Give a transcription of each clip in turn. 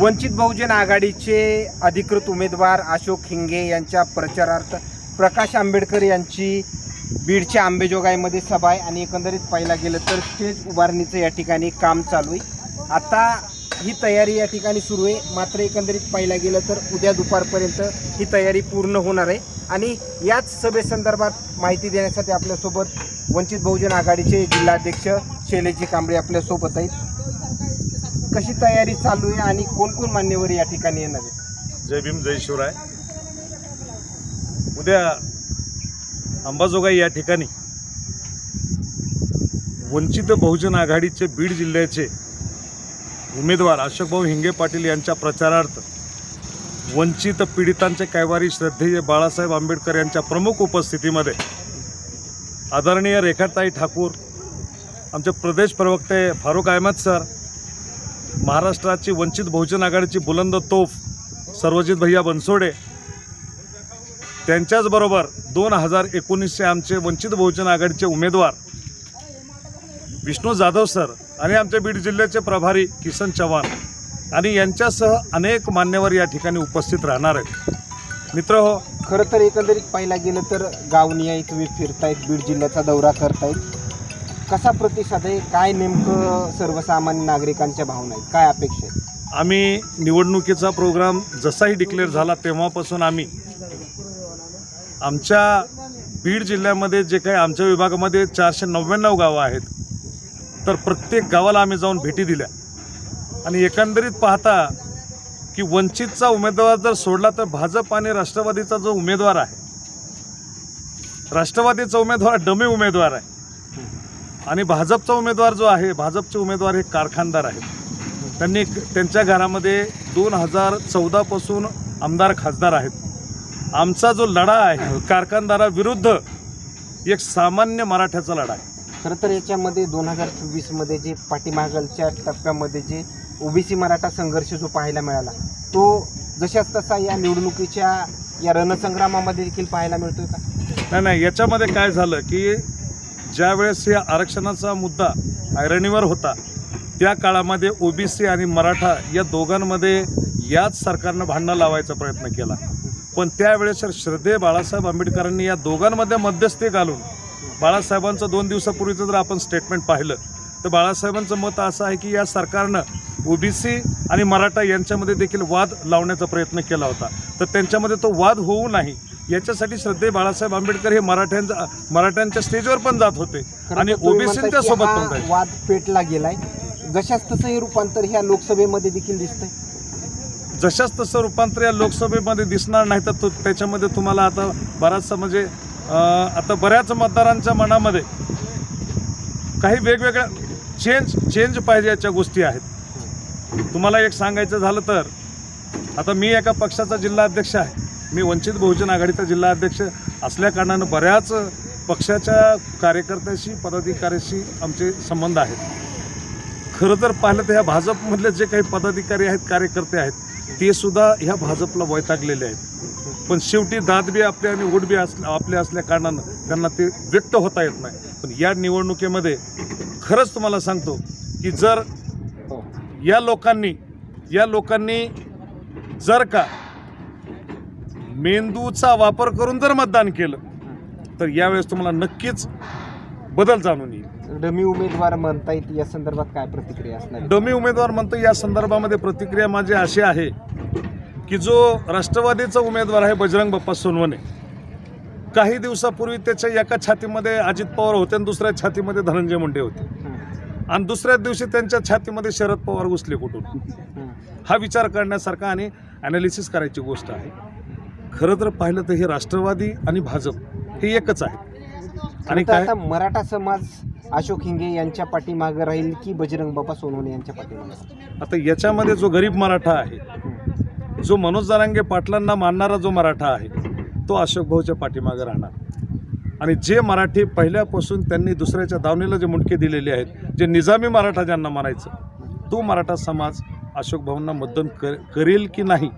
वंचित बहुजन आघाडीचे अधिकृत उमेदवार अशोक हिंगे यांच्या प्रचारार्थ प्रकाश आंबेडकर यांची बीडच्या आंबेजोगाईमध्ये सभा आहे आणि एकंदरीत पाहिला गेलं तर स्टेज उभारणीचं या ठिकाणी काम चालू आहे. आता ही तयारी या ठिकाणी सुरू आहे. मात्र एकंदरीत पाहिला गेलं तर उद्या दुपारपर्यंत ही तयारी पूर्ण होणार आहे. आणि याच सभेसंदर्भात माहिती देण्यासाठी आपल्यासोबत वंचित बहुजन आघाडीचे जिल्हाध्यक्ष शैलेजी कांबळे आपल्यासोबत आहेत. कशी तयारी चालू आहे आणि कोण कोण मान्यवर या ठिकाणी येणार आहे? जय भीम जय शिवराय. उद्या अंबाजोगाई या ठिकाणी वंचित बहुजन आघाडीचे बीड जिल्ह्याचे उमेदवार अशोकभाऊ हिंगे पाटील यांच्या प्रचारार्थ वंचित पीडितांचे कैवारी श्रद्धेय बाळासाहेब आंबेडकर यांच्या प्रमुख उपस्थितीमध्ये आदरणीय रेखाताई ठाकूर आमचे प्रदेश प्रवक्ते फारूक अहमद सर महाराष्ट्राची वंचित बहुजन आघाडीची बुलंद तोफ सर्वजित भैया बनसोडे. त्यांच्याचबरोबर दोन हजार एकोणीसचे आमचे वंचित बहुजन आघाडीचे उमेदवार विष्णू जाधव सर आणि आमच्या बीड जिल्ह्याचे प्रभारी किसन चव्हाण आणि यांच्यासह अनेक मान्यवर या ठिकाणी उपस्थित राहणार आहेत. मित्र हो खरं तर एकंदरीत पाहायला गेलं तर गावनियाई तुम्ही फिरतायत बीड जिल्ह्याचा दौरा करतायत. कसा प्रतिसाद आहे? काय नेमकं सर्वसामान्य नागरिकांच्या भावना आहेत? काय अपेक्षा आहेत? आम्ही निवडणुकीचा प्रोग्राम जसाही डिक्लेअर झाला तेव्हापासून आम्ही आमच्या बीड जिल्ह्यामध्ये जे काही आमच्या विभागामध्ये चारशे नव्याण्णव गावं आहेत तर प्रत्येक गावाला आम्ही जाऊन भेटी दिल्या. आणि एकंदरीत पाहता की वंचितचा उमेदवार जर सोडला तर भाजप आणि राष्ट्रवादीचा जो उमेदवार आहे राष्ट्रवादीचा उमेदवार डमी उमेदवार आहे. आणि भाजपचा उमेदवार जो आहे भाजपचे उमेदवार हे कारखानदार आहेत. त्यांनी त्यांच्या घरामध्ये दोन हजार चौदापासून आमदार खासदार आहेत. आमचा जो लढा आहे कारखानदाराविरुद्ध एक सामान्य मराठ्याचा लढा आहे. खरं तर याच्यामध्ये दोन हजार चोवीसमध्ये जे पाठीमागलच्या टप्प्यामध्ये जे ओबीसी मराठा संघर्ष जो पाहायला मिळाला तो जशाच तसा या निवडणुकीच्या या रणसंग्रामामध्ये देखील पाहायला मिळतोय का? नाही नाही याच्यामध्ये काय झालं की ज्यावेळेस या आरक्षणाचा मुद्दा ऐरणीवर होता त्या काळामध्ये ओबीसी आणि मराठा या दोघांमध्ये याच सरकारनं भांडणं लावायचा प्रयत्न केला. पण त्यावेळेस श्रद्धे बाळासाहेब आंबेडकरांनी या दोघांमध्ये मध्यस्थी घालून बाळासाहेबांचं दोन दिवसापूर्वीचं जर आपण स्टेटमेंट पाहिलं तर बाळासाहेबांचं मत असं आहे की या सरकारनं ओबीसी आणि मराठा यांच्यामध्ये देखील वाद लावण्याचा प्रयत्न केला होता. तर त्यांच्यामध्ये तो वाद होऊ नाही. याच्यासाठी श्रद्धेय बाळासाहेब आंबेडकर हे मराठ्यांचा मराठ्यांच्या स्टेजवर पण जात होते. आणि ओबीसीच्या सोबत पण जायचे वाद पेटला गेलाय. जशाच तसं हे रूपांतर ह्या लोकसभेमध्ये देखील दिसतंय? जशाच तसं रूपांतर या लोकसभेमध्ये दिसणार नाही तर तो त्याच्यामध्ये तुम्हाला आता बराचसा म्हणजे अं, आता बऱ्याच मतदारांच्या मनामध्ये काही वेगवेगळ्या चेंज चेंज पाहिजे याच्या गोष्टी आहेत. तुम्हाला एक सांगायचं झालं तर आता मी एका पक्षाचा जिल्हा अध्यक्ष आहे. मी वंचित बहुजन आघाडीचा जिल्हा अध्यक्ष असल्याकारणानं बऱ्याच पक्षाच्या कार्यकर्त्याशी पदाधिकाऱ्याशी आमचे संबंध आहेत. खरं तर पाहिलं तर ह्या भाजपमधले जे काही पदाधिकारी आहेत कार्यकर्ते आहेत ते सुद्धा ह्या भाजपला वैतागलेले आहेत. पण शेवटी दाद बी आपले आणि ओढ बी अस आपले असल्या कारणानं त्यांना ते व्यक्त होता येत नाही. पण या निवडणुकीमध्ये खरंच तुम्हाला सांगतो की जर या लोकांनी या लोकांनी जर का मेंदूचा वापर करून जर मतदान केलं तर यावेळेस तुम्हाला नक्कीच बदल जाणून येईल. डमी उमेदवार म्हणतायत या संदर्भात काय प्रतिक्रिया असणार? डमी उमेदवार म्हणतो या संदर्भामध्ये प्रतिक्रिया माझी अशी आहे की जो राष्ट्रवादीचा उमेदवार आहे बजरंग बाप्पा सोनवणे काही दिवसापूर्वी त्याच्या एका छातीमध्ये अजित पवार होते आणि दुसऱ्या छातीमध्ये धनंजय मुंडे होते. आणि दुसऱ्या दिवशी त्यांच्या छातीमध्ये शरद पवार घुसले कुठून? हं. हा विचार करण्यासारखा आणि ॲनालिसिस करायची गोष्ट आहे. खरं तर पाहिलं तर हे राष्ट्रवादी आणि भाजप हे एकच आहे. आणि काय? आता मराठा समाज अशोक हिंगे यांच्या पाठीमागे राहील की बजरंग बाप्पा सोनवणे यांच्या पाठीमागे? राहील? आता याच्यामध्ये जो गरीब मराठा आहे जो मनोज जरांगे पाटलांना मानणारा जो मराठा आहे तो अशोक भाऊच्या पाठीमागे राहणार. आणि जे मराठी पहिल्यापासून त्यांनी दुसऱ्याच्या दावणीला जे मुंडके दिलेले आहेत जे निजामी मराठा ज्यांना म्हणायचं तो मराठा समाज अशोक भाऊंना मतदान कर करेल की नाही?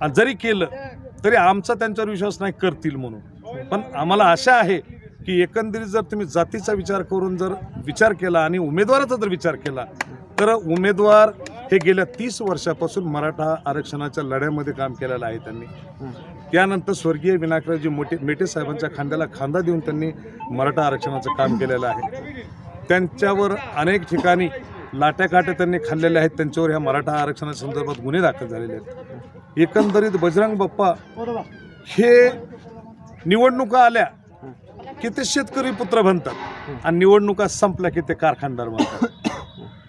आणि जरी केलं तरी आमचा त्यांच्यावर विश्वास नाही करतील म्हणून. पण आम्हाला आशा आहे की एकंदरीत जर तुम्ही जातीचा विचार करून जर विचार केला आणि उमेदवाराचा जर विचार केला तर उमेदवार हे गेल्या तीस वर्षापासून मराठा आरक्षणाच्या लढ्यामध्ये काम केलेलं आहे त्यांनी. त्यानंतर स्वर्गीय विनायकरावजी मोठे मेटे साहेबांच्या खांद्याला खांदा देऊन त्यांनी मराठा आरक्षणाचं काम केलेलं आहे. त्यांच्यावर अनेक ठिकाणी लाट्याकाट्या त्यांनी खाल्लेल्या आहेत. त्यांच्यावर ह्या मराठा आरक्षणाच्या संदर्भात गुन्हे दाखल झालेले आहेत. एकंदरीत बजरंग बाप्पा हे निवडणुका आल्या की ते शेतकरी पुत्र बनतात आणि निवडणुका संपल्या की ते कारखानदार बनतात.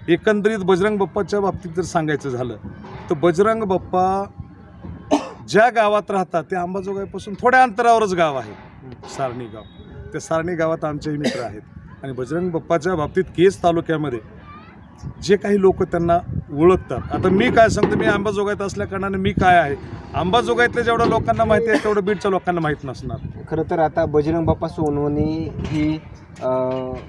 एकंदरीत बजरंग बाप्पाच्या बाबतीत जर सांगायचं झालं तर बजरंग बाप्पा ज्या गावात राहतात ते अंबाजोगाईपासून थोड्या अंतरावरच गाव आहे सारणी गाव. त्या सारणी गावात आमचेही मित्र आहेत. आणि बजरंग बाप्पाच्या बाबतीत केस तालुक्यामध्ये जे काही लोक त्यांना ओळखतात. आता मी काय सांगतो मी अंबाजोगाईत असल्या कारणाने मी काय आहे? अंबाजोगाईतल्या जेवढ्या लोकांना माहिती आहे तेवढं बीडच्या लोकांना माहीत नसणार. खरं तर आता बजरंग बाप्पा सोनवणे ही अ,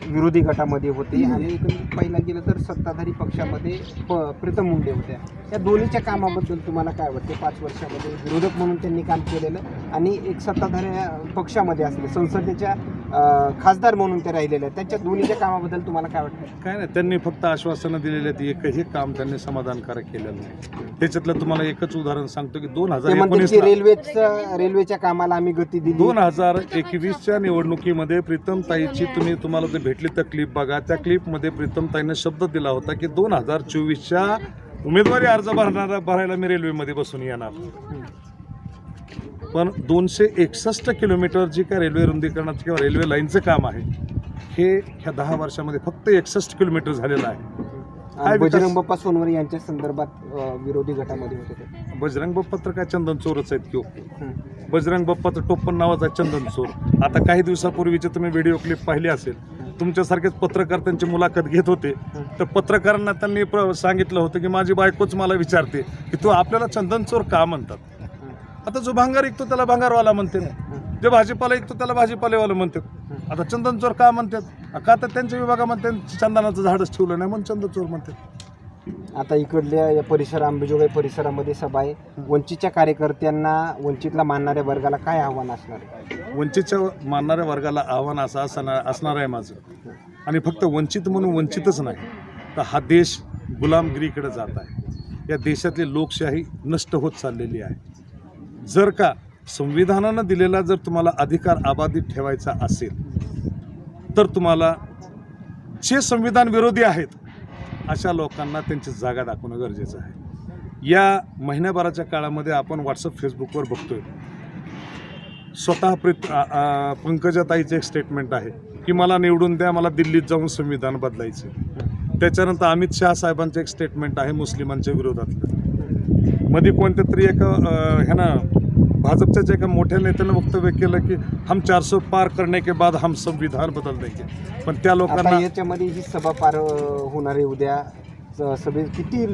विरोधी गटामध्ये होते आणि पहिला गेलं तर सत्ताधारी पक्षामध्ये प प्रीतम मुंडे होत्या या दोन्हीच्या कामाबद्दल तुम्हाला काय वाटते? पाच वर्षामध्ये विरोधक म्हणून त्यांनी काम केलेलं आणि एक सत्ताधारी पक्षामध्ये असले संसदेच्या अ, खासदार म्हणून ते राहिलेले आहेत. त्यांच्या दोन्हीच्या कामाबद्दल तुम्हाला काय वाटतं? काय नाही त्यांनी फक्त आश्वासनं दिलेली आहेत एकही काम त्यांनी समाधानकारक केलेलं नाही त्याच्यातलं तुम्हाला एकच उदाहरण सांगतो की दोन ते हजार एकोणीस रेल्वेचं रेल्वेच्या कामाला आम्ही गती दिली. दोन हजार एकवीसच्या निवडणुकीमध्ये प्रीतम ताईची तुम्ही तुम्हाला ते भेटली तर क्लिप बघा. त्या क्लिपमध्ये प्रीतम ताईने शब्द दिला होता की दोन हजार चोवीसच्या उमेदवारी अर्ज भरणारा भरायला मी रेल्वेमध्ये बसून येणार. पण दोनशे एकसष्ट किलोमीटर जी काय रेल्वे रुंदीकरणाचं किंवा रेल्वे लाईनचं काम आहे हे ह्या दहा वर्षामध्ये फक्त एकसष्ट किलोमीटर झालेलं आहे. काय विकास- बजरंग बाप्पा सोनवणे यांच्या संदर्भात अ, विरोधी गटामध्ये होते ते. बजरंग बाप्पा तर काय चंदन चोरच आहेत किंवा हं. बजरंग बाप्पाचं टोप्पन नावाचा चंदन चोर. आता काही दिवसापूर्वीचे तुम्ही व्हिडिओ क्लिप पाहिली असेल. तुमच्यासारखेच पत्रकार त्यांची मुलाखत घेत होते. तर पत्रकारांना त्यांनी प्र- सांगितलं होतं की माझी बायकोच मला विचारते की तू आपल्याला चंदन चोर का म्हणतात? आता जो भांगार ऐकतो त्याला भांगारवाला म्हणते जे भाजीपाला ऐकतो त्याला भाजीपालेवाला म्हणतात आता चंदन चोर का म्हणतात? का तर त्यांच्या विभागामध्ये त्यांचं चंदनाचं झाडच ठेवलं नाही म्हणून चंदन चोर म्हणतात. आता इकडल्या या परिसर आंबेजोगाई परिसरामध्ये सभा आहे. वंचितच्या कार्यकर्त्यांना वंचितला मानणाऱ्या वर्गाला काय आव्हान असणार आहे? वंचितच्या मानणाऱ्या वर्गाला आव्हान असं असणार असणार आहे माझं. आणि फक्त वंचित म्हणून वंचितच नाही तर हा देश गुलामगिरीकडे जात आहे. या देशातली लोकशाही नष्ट होत चाललेली आहे. जर का संविधानानं दिलेला जर तुम्हाला अधिकार अबाधित ठेवायचा असेल तर तुम्हाला जे संविधान विरोधी आहेत अशा लोकांना त्यांची जागा दाखवणं गरजेचं आहे. या महिन्याभराच्या काळामध्ये आपण व्हॉट्सअप फेसबुकवर बघतोय. स्वतः प्रित पंकजाताईचं एक स्टेटमेंट आहे की मला निवडून द्या मला दिल्लीत जाऊन संविधान बदलायचं त्याच्यानंतर अमित शहा साहेबांचं एक स्टेटमेंट आहे मुस्लिमांच्या विरोधातलं. मध्ये कोणत्या तरी एक ह्यानं ह्यानं भाजपच्याच एका मोठ्या नेत्यानं वक्तव्य केलं की हम चारसो पार करने के बाद हम संविधान बदल देंगे. पण त्या लोकांना याच्यामध्ये ही सभा पार होणार आहे उद्या. स- सभेत किती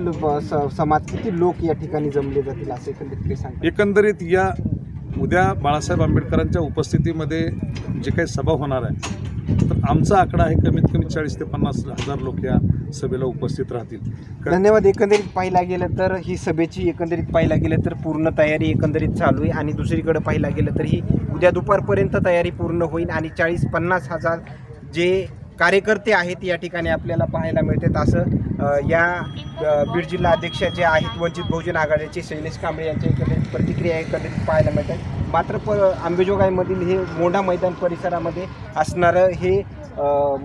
समाज किती लोक या ठिकाणी जमले जातील असं एकंदरीत काही सांगा एकंदरीत या उद्या बाळासाहेब आंबेडकरांच्या उपस्थितीमध्ये जे काही सभा होणार आहे तर आमचा आकडा आहे कमीत कमी चाळीस ते पन्नास हजार लोक या सभेला उपस्थित राहतील. धन्यवाद. एकंदरीत पाहायला गेलं तर ही सभेची एकंदरीत पाहायला गेलं तर पूर्ण तयारी एकंदरीत चालू आहे आणि दुसरीकडे पाहायला गेलं तर ही उद्या दुपारपर्यंत तयारी पूर्ण होईल आणि चाळीस पन्नास हजार जे कार्यकर्ते आहेत या ठिकाणी आपल्याला पाहायला मिळतात. असं या बीड जिल्हा अध्यक्ष जे आहेत वंचित बहुजन आघाडीचे शैलेश कांबळे यांच्या एकंदरीत प्रतिक्रिया एकंदरीत पाहायला मिळतात. मात्र प आंबेजोगाईमधील हे मोठा मैदान परिसरामध्ये असणारं हे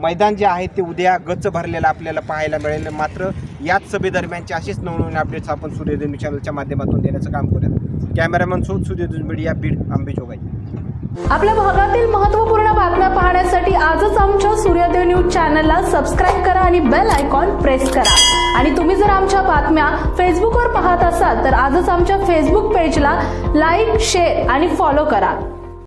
मैदान जे आहे ते उद्या गच्च भरलेलं आपल्याला पाहायला मिळेल. मात्र याच सभेदरम्यानचे असेच नवनवीन अपडेट्स आपण सूर्योदय चॅनलच्या माध्यमातून देण्याचं काम करूया कॅमेरामॅन सोड सूर्योदय मीडिया बीड अंबेजोगाई आपल्या भागातील महत्त्वपूर्ण बातम्या पाहण्यासाठी आजच आमच्या सूर्योदय न्यूज चॅनलला सबस्क्राईब करा आणि बेल आयकॉन प्रेस करा. आणि तुम्ही जर आमच्या बातम्या फेसबुकवर पाहत असाल तर आजच आमच्या फेसबुक पेजला लाईक शेअर आणि फॉलो करा.